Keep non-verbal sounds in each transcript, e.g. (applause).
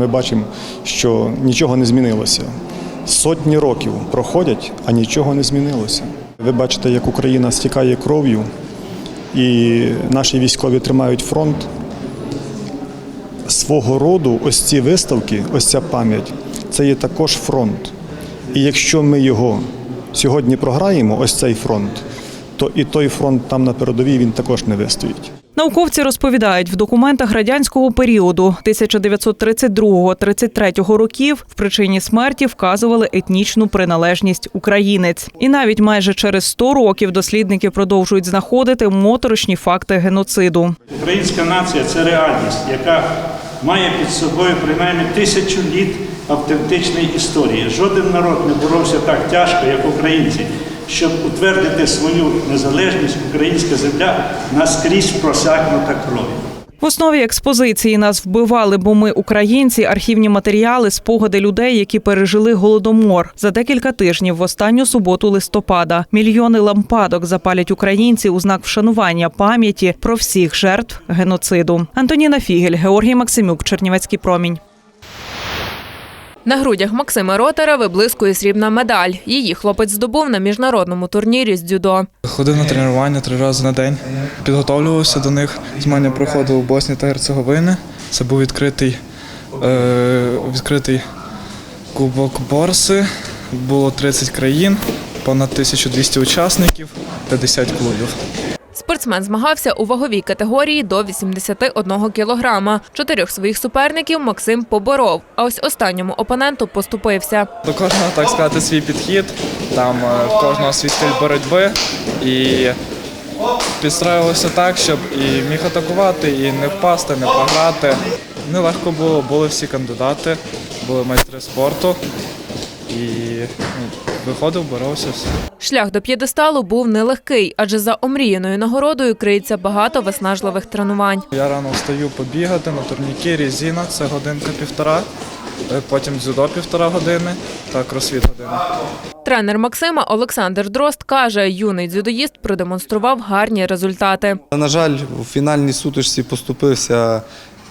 Ми бачимо, що нічого не змінилося. Сотні років проходять, а нічого не змінилося. Ви бачите, як Україна стікає кров'ю, і наші військові тримають фронт. Свого роду, ось ці виставки, ось ця пам'ять, це є також фронт. І якщо ми його сьогодні програємо, ось цей фронт, то і той фронт там на передовій він також не вистоїть. Науковці розповідають, в документах радянського періоду 1932-33 років в причині смерті вказували етнічну приналежність українець. І навіть майже через 100 років дослідники продовжують знаходити моторошні факти геноциду. Українська нація це реальність, яка має під собою принаймні тисячу літ автентичної історії. Жоден народ не боровся так тяжко, як українці. Щоб утвердити свою незалежність, українська земля наскрізь просякнута кров'ю. В основі експозиції нас вбивали, бо ми українці, архівні матеріали, спогади людей, які пережили голодомор. За декілька тижнів в останню суботу листопада мільйони лампадок запалять українці у знак вшанування пам'яті про всіх жертв геноциду. Антоніна Фігель, Георгій Максимюк, Чернівецький промінь. На грудях Максима Ротара виблискує срібна медаль. Її хлопець здобув на міжнародному турнірі з дзюдо. Ходив на тренування три рази на день, підготовлювався до них. Змагання проходив у Боснії та Герцеговини. Це був відкритий, е, відкритий кубок Борси. Було 30 країн, понад 1200 учасників, 50 клубів. Спортсмен змагався у ваговій категорії до 81 кілограма. Чотирьох своїх суперників Максим поборов, а ось останньому опоненту поступився. До кожного, так сказати, свій підхід. Там е, в кожного свій стиль боротьби. І підстроювалося так, щоб і міг атакувати, і не впасти, не програти. Нелегко було, були всі кандидати, були майстри спорту. І ну, виходив, боровся. Шлях до п'єдесталу був нелегкий, адже за омріяною нагородою криється багато виснажливих тренувань. Я рано встаю побігати на турнікері Зіна, це годинка-півтора, е, потім дзюдо півтора години та кросфіт година. Тренер Максима Олександр Дрозд каже, юний дзюдоїст продемонстрував гарні результати. На жаль, у фінальній сутичці поступився,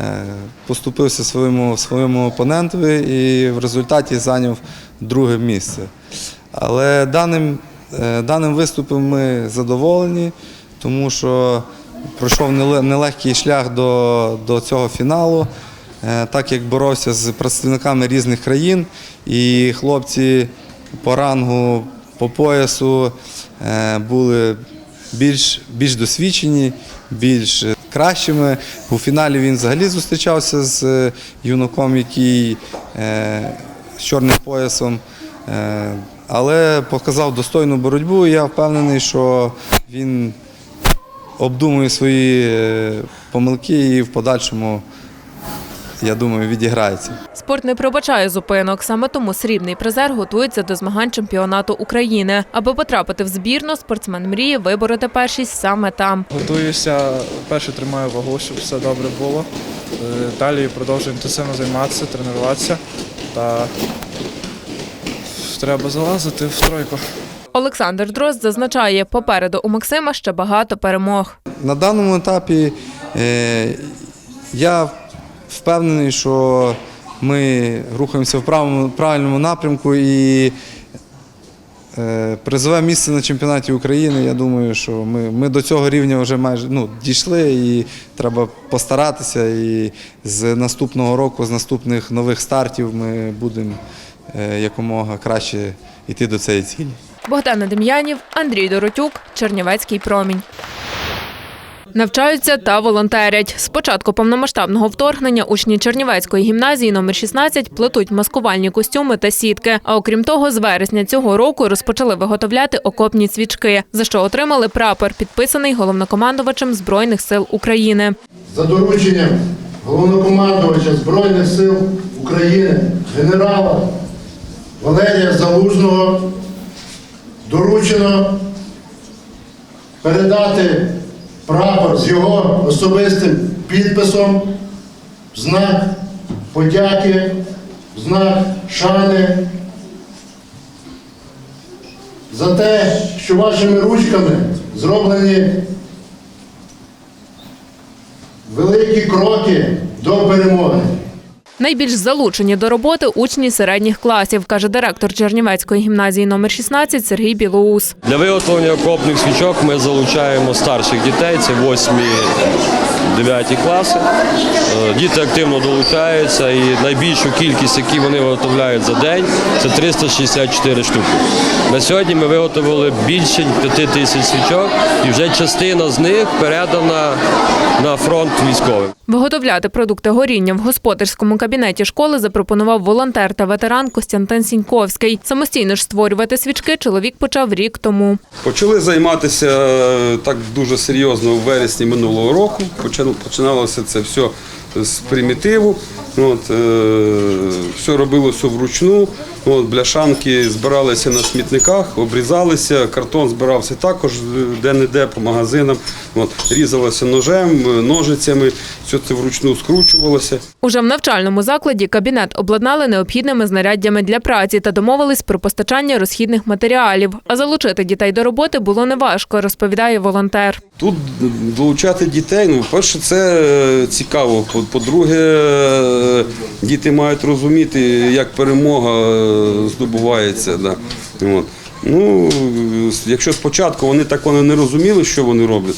е, поступився своєму, своєму опонентові і в результаті зайняв друге місце. Але даним, е, даним виступом ми задоволені, тому що пройшов нелегкий шлях до, до цього фіналу, е, так як боровся з представниками різних країн, і хлопці по рангу, по поясу е, були більш, більш досвідчені, більш кращими. У фіналі він взагалі зустрічався з юнаком, який з чорним поясом. Е, але показав достойну боротьбу. і Я впевнений, що він обдумує свої е, помилки і в подальшому, я думаю, відіграється. Спорт не пробачає зупинок. Саме тому срібний призер готується до змагань чемпіонату України. Аби потрапити в збірну, спортсмен мріє вибороти першість саме там. Готуюся, перше тримаю вагу, щоб все добре було. Е, Далі продовжую інтенсивно займатися, тренуватися та треба залазити в тройку. Олександр Дрозд зазначає, попереду у Максима ще багато перемог. На даному етапі е, я впевнений, що ми рухаємося в правильному, напрямку і призове місце на чемпіонаті України. Я думаю, що ми, ми до цього рівня вже майже ну, дійшли і треба постаратися. І з наступного року, з наступних нових стартів ми будемо е, якомога краще йти до цієї цілі. Богдана Дем'янів, Андрій Доротюк, Чернівецький промінь. Навчаються та волонтерять. З початку повномасштабного вторгнення учні Чернівецької гімназії номер 16 плетуть маскувальні костюми та сітки. А окрім того, з вересня цього року розпочали виготовляти окопні свічки, за що отримали прапор, підписаний головнокомандувачем Збройних сил України. за дорученням головнокомандувача Збройних сил України генерала Валерія Залужного доручено передати прапор з його особистим підписом знак подяки, знак шани за те, що вашими ручками зроблені великі кроки до перемоги. Найбільш залучені до роботи учні середніх класів, каже директор Чернівецької гімназії номер 16 Сергій Білоус. Для виготовлення окопних свічок ми залучаємо старших дітей, це 8-9 класи. Е, Діти активно долучаються і найбільшу кількість, які вони виготовляють за день, це 364 штуки. На сьогодні ми виготовили більше 5 тисяч свічок і вже частина з них передана на фронт військовим. Виготовляти продукти горіння в господарському кабінеті школи запропонував волонтер та ветеран Костянтин Сіньковський. Самостійно ж створювати свічки чоловік почав рік тому. Почали займатися е, так дуже серйозно у вересні минулого року. Починалося це все з примітиву. От, е, все робилося вручну. От, бляшанки збиралися на смітниках, обрізалися, картон збирався також де-не-де по магазинам. От, різалося ножем, ножицями, все це вручну скручувалося. Уже в навчальному закладі кабінет обладнали необхідними знаряддями для праці та домовились про постачання розхідних матеріалів. А залучити дітей до роботи було неважко, розповідає волонтер. Тут долучати дітей, ну, перше, це е, цікаво. По- По-друге, е, діти мають розуміти, як перемога е, здобувається. Да. От. Ну, якщо спочатку вони так вони не розуміли, що вони роблять,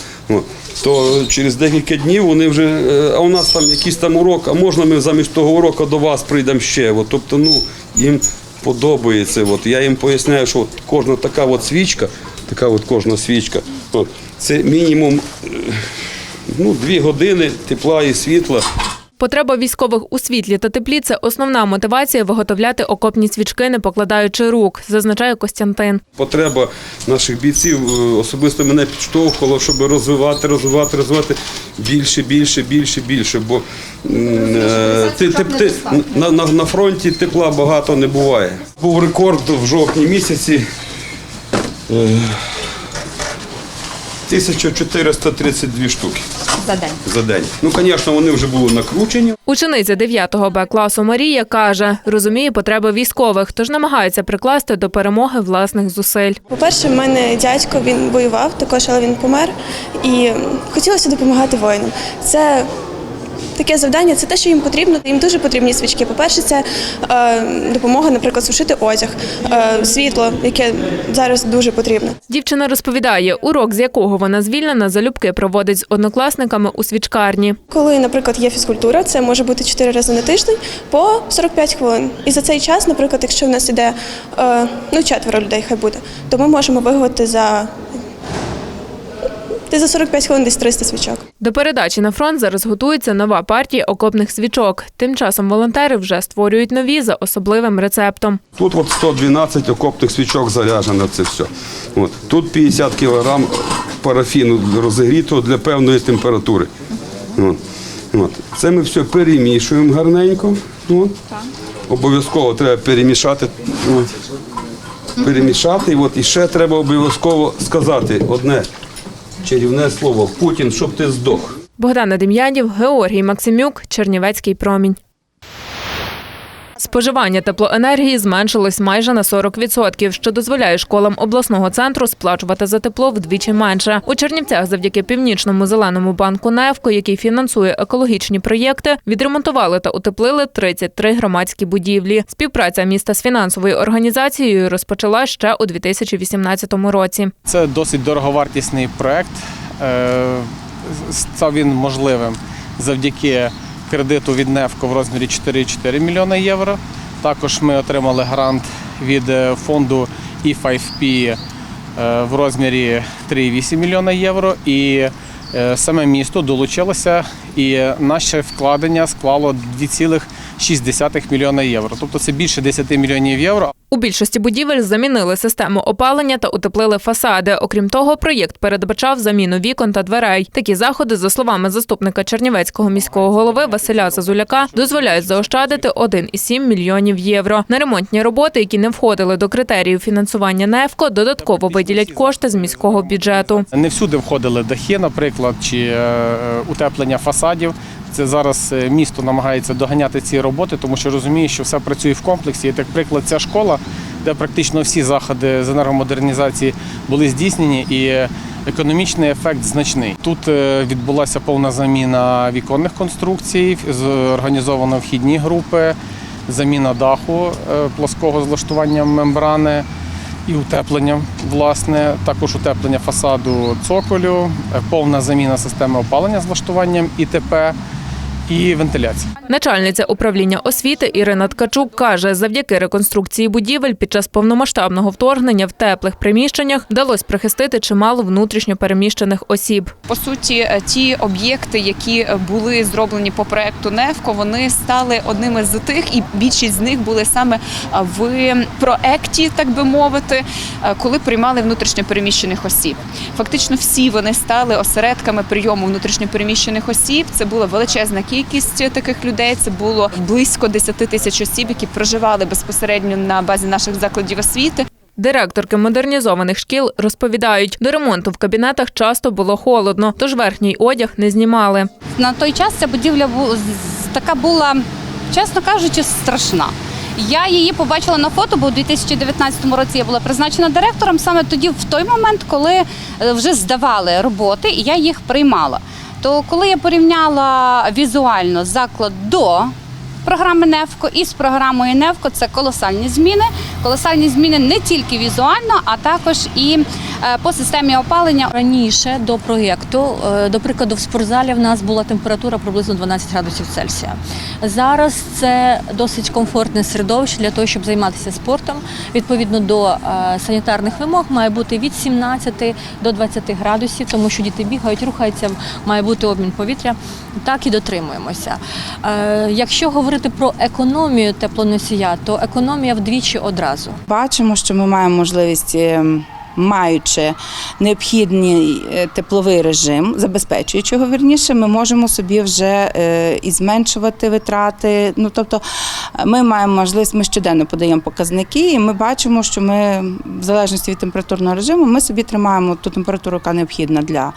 то через декілька днів вони вже, е, а у нас там якийсь там урок, а можна ми замість того уроку до вас прийдемо ще. От, тобто, ну, їм подобається. От, я їм поясняю, що от кожна така от свічка, така от кожна свічка, от, це мінімум е, ну, дві години тепла і світла. Потреба військових у світлі та теплі це основна мотивація виготовляти окопні свічки, не покладаючи рук, зазначає Костянтин. Потреба наших бійців е, особисто мене підштовхувала, щоб розвивати, розвивати, розвивати більше, більше, більше, більше. Бо е, ти, ти, ти, на, на, на фронті тепла багато не буває. Був рекорд в жовтні місяці. Е, 1432 штуки за день. за день. Ну, звісно, вони вже були накручені. Учениця 9 Б класу Марія каже, розуміє потреби військових, тож намагається прикласти до перемоги власних зусиль. По-перше, в мене дядько він воював також, але він помер. І хотілося допомагати воїнам. Це таке завдання, це те, що їм потрібно. Їм дуже потрібні свічки. По-перше, це е, допомога, наприклад, сушити одяг, е, світло, яке зараз дуже потрібно. Дівчина розповідає, урок, з якого вона звільнена, залюбки проводить з однокласниками у свічкарні. Коли, наприклад, є фізкультура, це може бути 4 рази на тиждень по 45 хвилин. І за цей час, наприклад, якщо в нас іде е, ну, четверо людей, хай буде, то ми можемо виготовити за, десь за 45 хвилин десь 300 свічок. До передачі на фронт зараз готується нова партія окопних свічок. Тим часом волонтери вже створюють нові за особливим рецептом. Тут от 112 окопних свічок заряджено це все. От. Тут 50 кг парафіну розігрітого для певної температури. От. От. Це ми все перемішуємо гарненько. От. Обов'язково треба перемішати. От. Перемішати. І, от. і ще треба обов'язково сказати одне чарівне слово Путін, щоб ти здох. Богдана Дем'янів, Георгій Максимюк, Чернівецький промінь. Споживання теплоенергії зменшилось майже на 40%, що дозволяє школам обласного центру сплачувати за тепло вдвічі менше. У Чернівцях завдяки північному зеленому банку «Нефко», який фінансує екологічні проєкти, відремонтували та утеплили 33 громадські будівлі. Співпраця міста з фінансовою організацією розпочала ще у 2018 році. Це досить дороговартісний проект. Е, Став він можливим завдяки кредиту від НЕФКО в розмірі 4,4 мільйона євро. Також ми отримали грант від е, фонду E5P е, в розмірі 3,8 мільйона євро. І е, саме місто долучилося, і наше вкладення склало 2,6 мільйона євро. Тобто це більше 10 мільйонів євро. У більшості будівель замінили систему опалення та утеплили фасади. Окрім того, проєкт передбачав заміну вікон та дверей. Такі заходи, за словами заступника Чернівецького міського голови Василя Зазуляка, дозволяють заощадити 1,7 мільйонів євро. На ремонтні роботи, які не входили до критеріїв фінансування НЕФКО, додатково виділять кошти з міського бюджету. Не всюди входили дахи, наприклад, чи е, е, утеплення фасадів. Це зараз е, місто намагається доганяти ці роботи, тому що розуміє, що все працює в комплексі. І, як приклад, ця школа, де практично всі заходи з енергомодернізації були здійснені, і економічний ефект значний. Тут е, відбулася повна заміна віконних конструкцій, організовано вхідні групи, заміна даху е, плоского з влаштуванням мембрани і утепленням, власне, також утеплення фасаду цоколю, е, повна заміна системи опалення з влаштуванням ІТП і вентиляції. Начальниця управління освіти Ірина Ткачук каже, завдяки реконструкції будівель під час повномасштабного вторгнення в теплих приміщеннях вдалося прихистити чимало внутрішньо переміщених осіб. По суті, е, ті об'єкти, які е, були зроблені по проекту НЕФКО, вони стали одними з тих, і більшість з них були саме е, в проекті, так би мовити, коли приймали внутрішньопереміщених осіб. Фактично, всі вони стали осередками прийому внутрішньопереміщених осіб. Це була величезна кількість таких людей. Це було близько 10 тисяч осіб, які проживали безпосередньо на базі наших закладів освіти. Директорки модернізованих шкіл розповідають, до ремонту в кабінетах часто було холодно, тож верхній одяг не знімали. На той час ця будівля бу- така була, чесно кажучи, страшна. Я її побачила на фото, бо у 2019 році я була призначена директором саме тоді, в той момент, коли е, вже здавали роботи, і я їх приймала. То коли я порівняла візуально заклад до програми НЕФКО і з програмою НЕФКО, це колосальні зміни. Колосальні зміни не тільки візуально, а також і е, по системі опалення. Раніше до проєкту, е, до прикладу, в спортзалі в нас була температура приблизно 12 градусів Цельсія. Зараз це досить комфортне середовище для того, щоб займатися спортом. Відповідно до е, санітарних вимог має бути від 17 до 20 градусів, тому що діти бігають, рухаються, має бути обмін повітря. Так і дотримуємося. Якщо говорити про економію теплоносія, то економія вдвічі одразу. Бачимо, що ми маємо можливість. Маючи необхідний е, тепловий режим, забезпечуючи його вірніше, ми можемо собі вже е, і зменшувати витрати. Ну тобто, е, ми маємо можливість, ми щоденно подаємо показники, і ми бачимо, що ми в залежності від температурного режиму, ми собі тримаємо ту температуру, яка необхідна для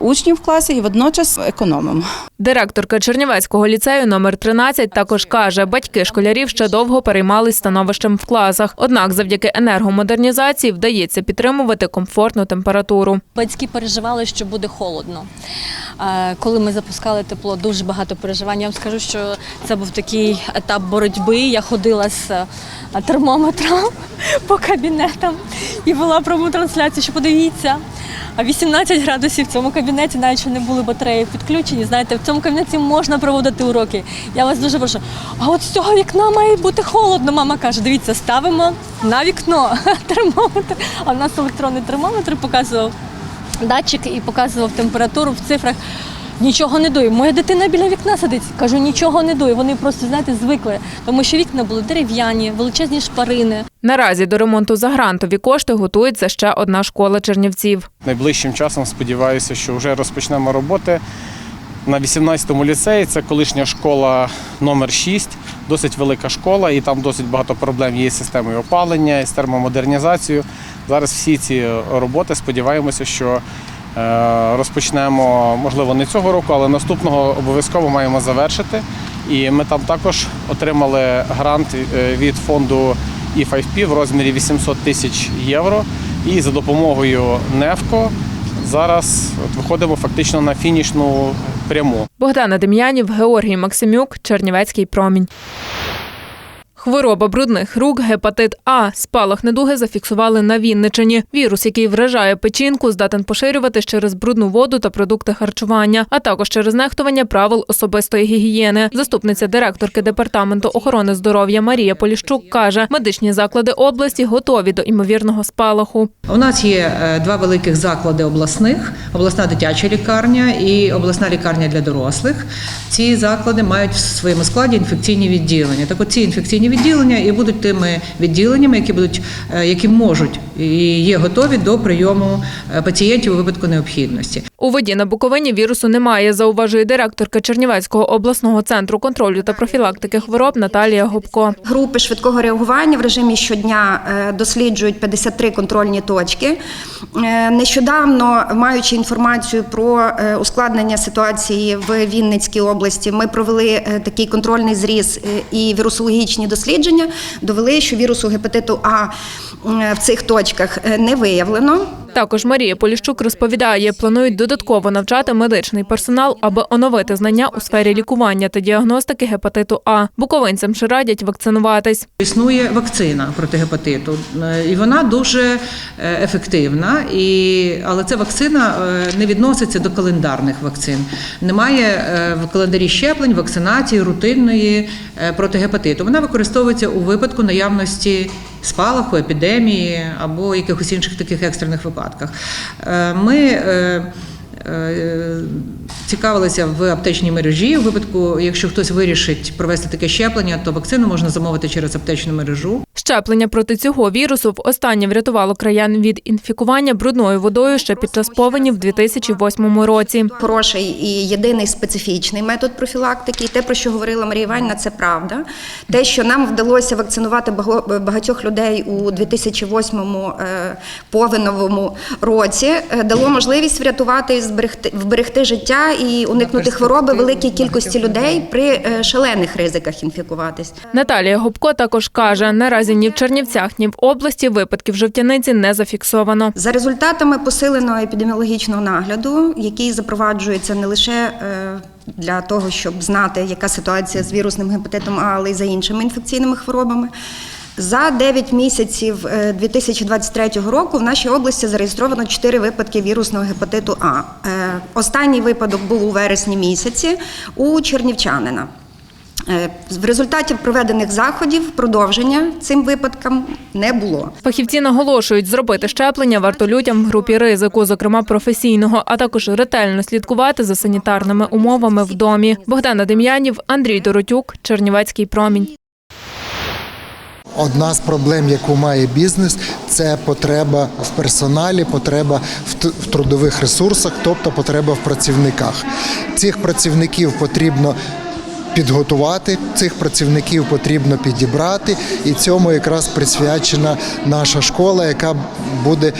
учнів в класі, і водночас економимо. Директорка Чернівецького ліцею номер 13 також каже, батьки школярів ще довго переймались становищем в класах. Однак, завдяки енергомодернізації вдається підтримувати комфортну температуру. Батьки переживали, що буде холодно. Коли ми запускали тепло, дуже багато переживань. Я вам скажу, що це був такий етап боротьби. Я ходила з е, термометром (laughs) по кабінетам і вела пряму трансляцію, що подивіться. А 18 градусів в цьому кабінеті, навіть що не були батареї підключені. Знаєте, в цьому кабінеті можна проводити уроки. Я вас дуже прошу. А от з цього вікна має бути холодно. Мама каже: дивіться, ставимо на вікно (laughs) термометр. А нас електронний термометр показував датчик і показував температуру в цифрах. Нічого не дує. Моя дитина біля вікна сидить. Кажу, нічого не дує. Вони просто знаєте звикли, тому що вікна були дерев'яні, величезні шпарини. Наразі до ремонту за грантові кошти готується ще одна школа чернівців. Найближчим часом сподіваюся, що вже розпочнемо роботи на 18-му ліцеї. Це колишня школа номер 6, досить велика школа, і там досить багато проблем є з системою опалення, і з термомодернізацією. Зараз всі ці роботи сподіваємося, що е, розпочнемо, можливо, не цього року, але наступного обов'язково маємо завершити. І ми там також отримали грант е, від фонду E5P в розмірі 800 тисяч євро. І за допомогою НЕФКО зараз виходимо фактично на фінішну пряму. Богдана Дем'янів, Георгій Максимюк, Чернівецький промінь. Хвороба брудних рук, гепатит А, спалах недуги зафіксували на Вінничині. Вірус, який вражає печінку, здатен поширюватись через брудну воду та продукти харчування, а також через нехтування правил особистої гігієни. Заступниця директорки департаменту охорони здоров'я Марія Поліщук каже, медичні заклади області готові до імовірного спалаху. У нас є е, два великих заклади обласних: обласна дитяча лікарня і обласна лікарня для дорослих. Ці заклади мають в своєму складі інфекційні відділення. Так, от ці інфекційні відділення і будуть тими відділеннями, які будуть е, які можуть і є готові до прийому е, пацієнтів у випадку необхідності. У воді на Буковині вірусу немає, зауважує директорка Чернівецького обласного центру контролю та профілактики хвороб Наталія Губко. Групи швидкого реагування в режимі щодня е, досліджують 53 контрольні точки. Е, Нещодавно, маючи інформацію про ускладнення ситуації в Вінницькій області, ми провели такий контрольний зріз і вірусологічні дослідження. Довели, що вірусу гепатиту А в цих точках е, не виявлено. Також Марія Поліщук розповідає, планують додатково навчати медичний персонал, аби оновити знання у сфері лікування та діагностики гепатиту А. Буковинцям ще радять вакцинуватись. Існує вакцина проти гепатиту, е, і вона дуже е, ефективна. І, але ця вакцина е, не відноситься до календарних вакцин. Немає в календарі щеплень, вакцинації рутинної проти гепатиту. Вона використовується у випадку наявності спалаху, епідемії або якихось інших таких екстрених випадках. Е, Ми е, е, цікавилися в аптечній мережі. У випадку, якщо хтось вирішить провести таке щеплення, то вакцину можна замовити через аптечну мережу. Щеплення проти цього вірусу востаннє врятувало краян від інфікування брудною водою ще під час повені в 2008 році. Хороший і єдиний специфічний метод профілактики. І те, про що говорила Марія Іванівна, це правда. Те, що нам вдалося вакцинувати багатьох людей у 2008 е, повеновому році, е, дало можливість врятувати і зберегти вберегти життя і уникнути хвороби великій кількості людей при е, шалених ризиках інфікуватись. Наталія Губко також каже, наразі ні в Чернівцях, ні в області випадків жовтяниці не зафіксовано. За результатами посиленого епідеміологічного нагляду, який запроваджується не лише е, для того, щоб знати, яка ситуація з вірусним гепатитом А, але й за іншими інфекційними хворобами. За 9 місяців е, 2023 року в нашій області зареєстровано 4 випадки вірусного гепатиту А. Е, Останній випадок був у вересні місяці у чернівчанина. Е, В результаті проведених заходів продовження цим випадкам не було. Фахівці наголошують, зробити щеплення варто людям в групі ризику, зокрема професійного, а також ретельно слідкувати за санітарними умовами в домі. Богдана Дем'янів, Андрій Доротюк, Чернівецький промінь. Одна з проблем, яку має бізнес, це потреба в персоналі, потреба в трудових ресурсах, тобто потреба в працівниках. Цих працівників потрібно підготувати, цих працівників потрібно підібрати, і цьому якраз присвячена наша школа, яка буде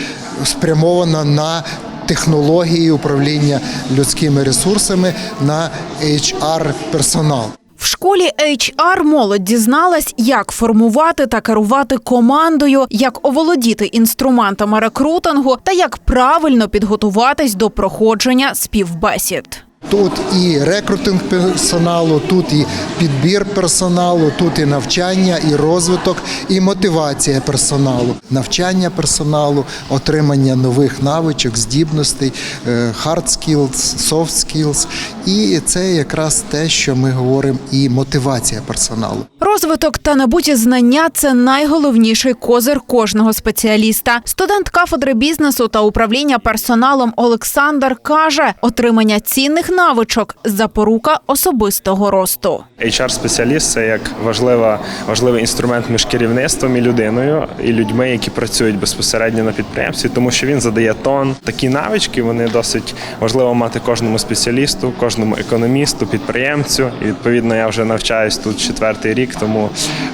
спрямована на технології управління людськими ресурсами на HR персонал. В школі HR молодь дізналась, як формувати та керувати командою, як оволодіти інструментами рекрутингу та як правильно підготуватись до проходження співбесід. Тут і рекрутинг персоналу, тут і підбір персоналу, тут і навчання, і розвиток, і мотивація персоналу, навчання персоналу, отримання нових навичок, здібностей, е, hard skills, soft skills. І це якраз те, що ми говоримо, і мотивація персоналу. Розвиток та набуті знання це найголовніший козир кожного спеціаліста. Студент кафедри бізнесу та управління персоналом Олександр каже, отримання цінних навичок запорука особистого росту. HR-спеціаліст це як важлива, важливий інструмент між керівництвом і людиною, і людьми, які працюють безпосередньо на підприємстві, тому що він задає тон. Такі навички вони досить важливо мати кожному спеціалісту, кожному економісту, підприємцю. І відповідно я вже навчаюсь тут четвертий рік, тому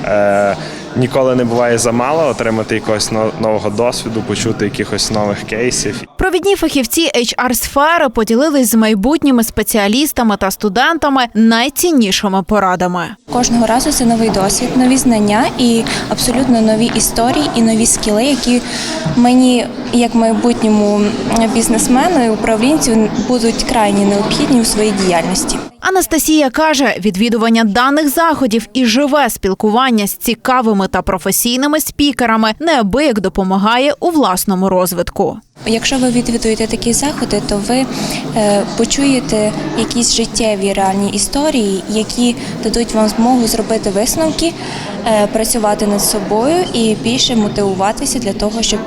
е, ніколи не буває замало отримати якогось нового досвіду, почути якихось нових кейсів. Провідні фахівці HR-сфери поділились з майбутніми спеціалістами та студентами найціннішими порадами. Кожного разу це новий досвід, нові знання і абсолютно нові історії і нові скіли, які мені, як майбутньому бізнесмену і управлінцю, будуть крайні необхідні у своїй діяльності. Анастасія каже, відвідування даних заходів і живе спілкування з цікавими та професійними спікерами неабияк допомагає у власному розвитку. Якщо ви відвідуєте такі заходи, то ви е, почуєте якісь життєві реальні історії, які дадуть вам змогу зробити висновки, е, працювати над собою і більше мотивуватися для того, щоб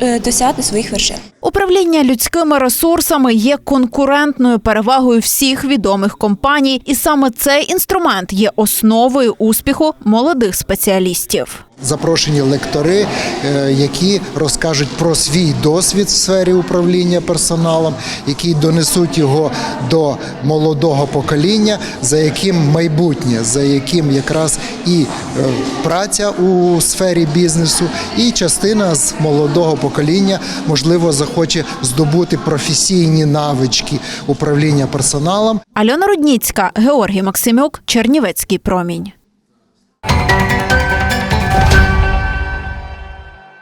е, досягти своїх вершин. Управління людськими ресурсами є конкурентною перевагою всіх відомих компаній, і саме цей інструмент є основою успіху молодих спеціалістів. Запрошені лектори, е, які розкажуть про свій досвід в сфері управління персоналом, які донесуть його до молодого покоління, за яким майбутнє, за яким якраз і е, праця у сфері бізнесу, і частина з молодого покоління можливо захоче здобути професійні навички управління персоналом. Альона Рудніцька, Георгій Максимюк, Чернівецький промінь.